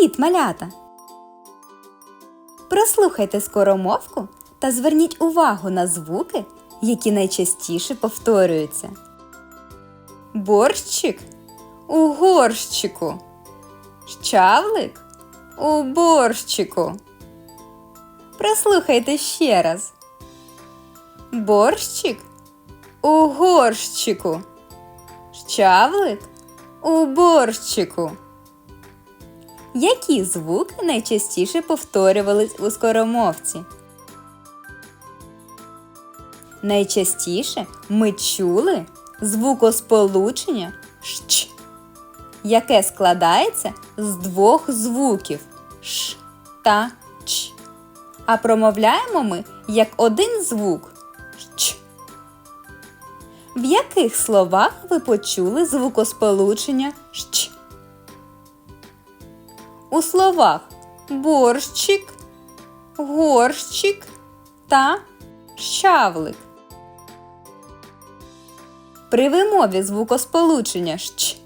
Привіт, малята! Прослухайте скоромовку та зверніть увагу на звуки, які найчастіше повторюються. Борщик у горщику. Щавлик у борщику. Прослухайте ще раз. Борщик у горщику. Щавлик у борщику. Які звуки найчастіше повторювались у скоромовці? Найчастіше ми чули звукосполучення щ, яке складається з двох звуків ш та ч. А промовляємо ми як один звук щ. В яких словах ви почули звукосполучення щ? У словах борщик, горщик та щавлик. При вимові звукосполучення щ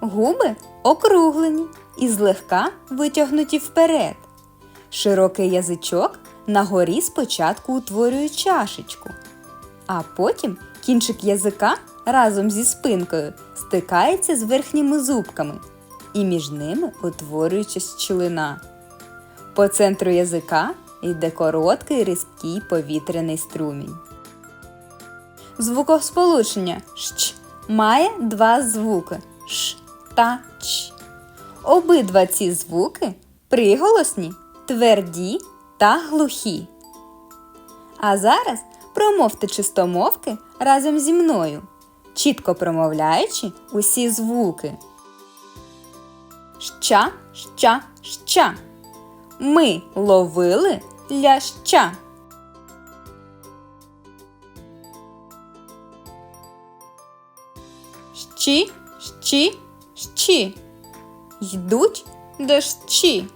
губи округлені і злегка витягнуті вперед. Широкий язичок на горі спочатку утворює чашечку, а потім кінчик язика разом зі спинкою стикається з верхніми зубками, і між ними утворюється щілина. По центру язика йде короткий різкий повітряний струмінь. Звукосполучення щ має два звуки ш та ч. Обидва ці звуки приголосні, тверді та глухі. А зараз промовте чистомовки разом зі мною, чітко промовляючи усі звуки. Ща, ща, ща. Ми ловили ляща. Щі, щі, щі. Йдуть дощі.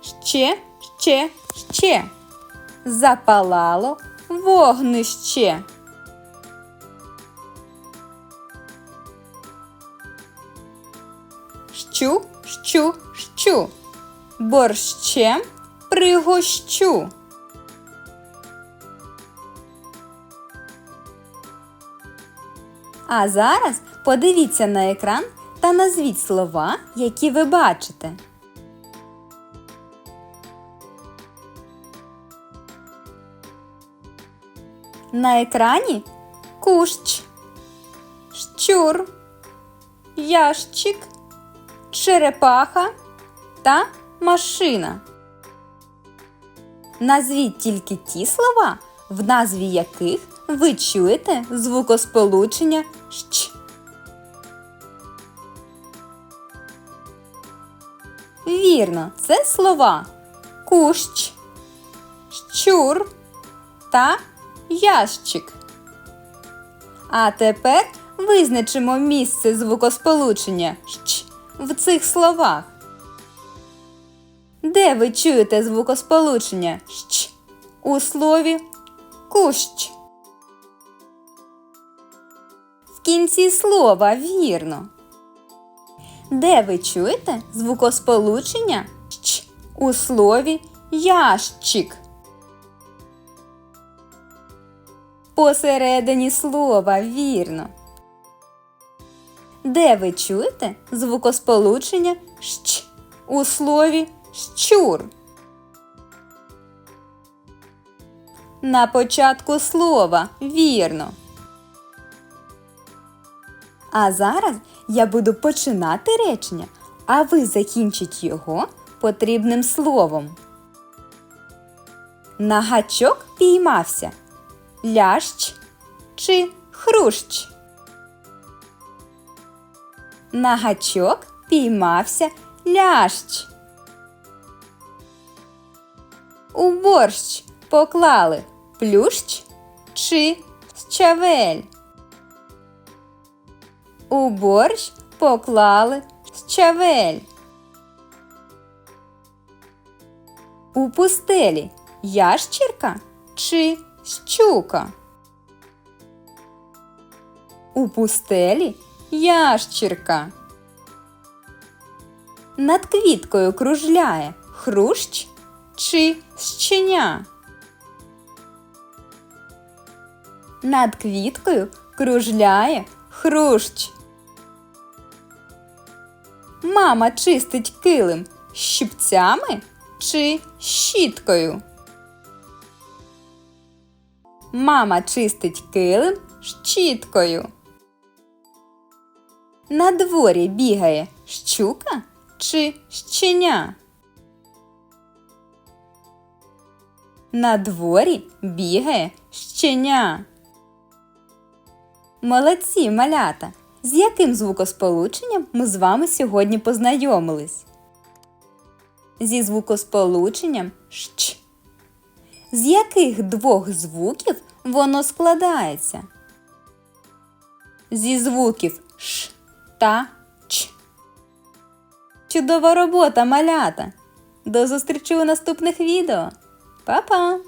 Ще, ще, ще. Запалало вогнище. Щу, щу, щу. Борщем пригощу. А зараз подивіться на екран та назвіть слова, які ви бачите. На екрані кущ, щур, ящик, черепаха та машина. Назвіть тільки ті слова, в назві яких ви чуєте звукосполучення щ. Вірно, це слова кущ, щур та ящик. А тепер визначимо місце звукосполучення щ в цих словах. Де ви чуєте звукосполучення щ у слові кущ? В кінці слова вірно. Де ви чуєте звукосполучення щ у слові ящик? Посередині слова вірно. Де ви чуєте звукосполучення щ у слові щур? На початку слова вірно. А зараз я буду починати речення, а ви закінчіть його потрібним словом. На гачок піймався лящ чи хрущ. На гачок піймався лящ. У борщ поклали плющ чи щавель. У борщ поклали щавель. У пустелі ящірка чи щука. У пустелі ящірка. Над квіткою кружляє хрущ чи щеня. Над квіткою кружляє хрущ. Мама чистить килим щипцями чи щіткою. Мама чистить килим щіткою. На дворі бігає щука чи щеня. На дворі бігає щеня. Молодці малята! З яким звукосполученням ми з вами сьогодні познайомились? Зі звукосполученням щ. З яких двох звуків воно складається? Зі звуків ш та ч. Чудова робота, малята! До зустрічі у наступних відео! Па-па!